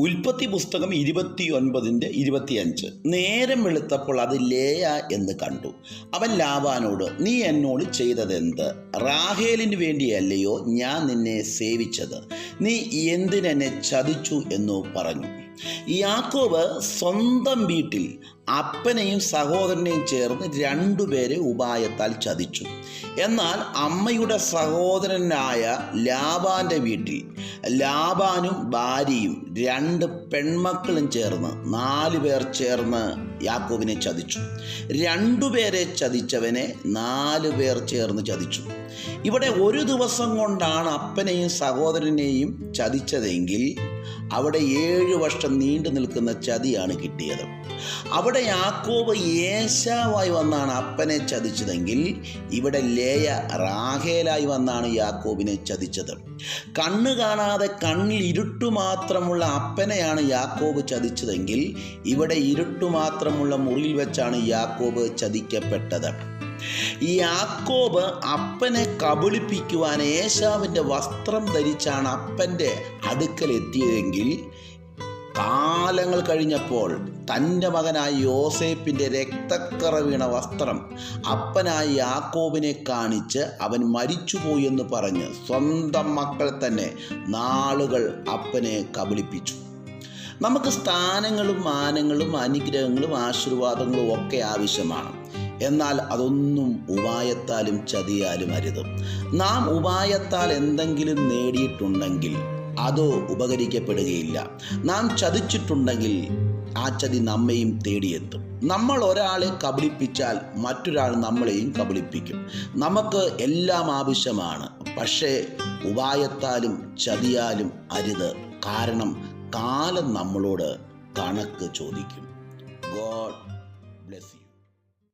ഉൽപ്പത്തി പുസ്തകം ഇരുപത്തി ഒൻപതിന്റെ ഇരുപത്തിയഞ്ച്. നേരം വെളുത്തപ്പോൾ അത് ലേയ എന്ന് കണ്ടു. അവൻ ലാബാനോട് നീ എന്നോട് ചെയ്തതെന്ത്? റാഹേലിന് വേണ്ടിയല്ലയോ ഞാൻ നിന്നെ സേവിച്ചത്? നീ എന്തിനെന്നെ ചതിച്ചു എന്നു പറഞ്ഞു. യാക്കോബ് സ്വന്തം വീട്ടിൽ അപ്പനെയും സഹോദരനെയും ചേർന്ന് രണ്ടുപേരെ ഉപായത്താൽ ചതിച്ചു. എന്നാൽ അമ്മയുടെ സഹോദരനായ ലാബാന്റെ വീട്ടിൽ ലാബാനും ഭാര്യയും രണ്ട് പെൺമക്കളും ചേർന്ന് നാല് പേർ ചേർന്ന് യാക്കോബിനെ ചതിച്ചു. രണ്ടുപേരെ ചതിച്ചവനെ നാല് പേർ ചേർന്ന് ചതിച്ചു. ഇവിടെ ഒരു ദിവസം കൊണ്ടാണ് അപ്പനെയും സഹോദരനെയും ചതിച്ചതെങ്കിൽ അവിടെ ഏഴ് വർഷം നീണ്ടു നിൽക്കുന്ന ചതിയാണ് കിട്ടിയത്. അവിടെ യാക്കോബ് ഏശാവായി വന്നാണ് അപ്പനെ ചതിച്ചതെങ്കിൽ ഇവിടെ ലേയ റാഹേലായി വന്നാണ് യാക്കോബിനെ ചതിച്ചത്. കണ്ണ് കാണാതെ കണ്ണിൽ ഇരുട്ടു മാത്രമുള്ള അപ്പനെയാണ് യാക്കോബ് ചതിച്ചതെങ്കിൽ ഇവിടെ ഇരുട്ടു മാത്രമുള്ള മുറിയിൽ വെച്ചാണ് യാക്കോബ് ചതിക്കപ്പെട്ടത്. ഈ യാക്കോബ് അപ്പനെ കബളിപ്പിക്കുവാൻ ഏശാവിന്റെ വസ്ത്രം ധരിച്ചാണ് അപ്പന്റെ അടുക്കൽ എത്തിയതെങ്കിൽ കാലങ്ങൾ കഴിഞ്ഞപ്പോൾ തന്റെ മകനായ യോസേപ്പിന്റെ രക്തക്കറ വീണ വസ്ത്രം അപ്പനായ യാക്കോബിനെ കാണിച്ച് അവൻ മരിച്ചുപോയി എന്ന് പറഞ്ഞ് സ്വന്തം മക്കൾ തന്നെ നാളുകൾ അപ്പനെ കബളിപ്പിച്ചു. നമുക്ക് സ്ഥാനങ്ങളും മാനങ്ങളും അനുഗ്രഹങ്ങളും ആശീർവാദങ്ങളും ഒക്കെ ആവശ്യമാണ്. എന്നാൽ അതൊന്നും ഉപായത്താലും ചതിയാലും അരുത്. നാം ഉപായത്താൽ എന്തെങ്കിലും നേടിയിട്ടുണ്ടെങ്കിൽ അത് ഉപകരിക്കപ്പെടുകയില്ല. നാം ചതിച്ചിട്ടുണ്ടെങ്കിൽ ആ ചതി നമ്മയും തേടിയെത്തും. നമ്മൾ ഒരാളെ കബളിപ്പിച്ചാൽ മറ്റൊരാൾ നമ്മളെയും കബളിപ്പിക്കും. നമുക്ക് എല്ലാം ആവശ്യമാണ്. പക്ഷേ ഉപായത്താലും ചതിയാലും അരുത് കാരണം കാലം നമ്മളോട് കണക്ക് ചോദിക്കും. God bless you.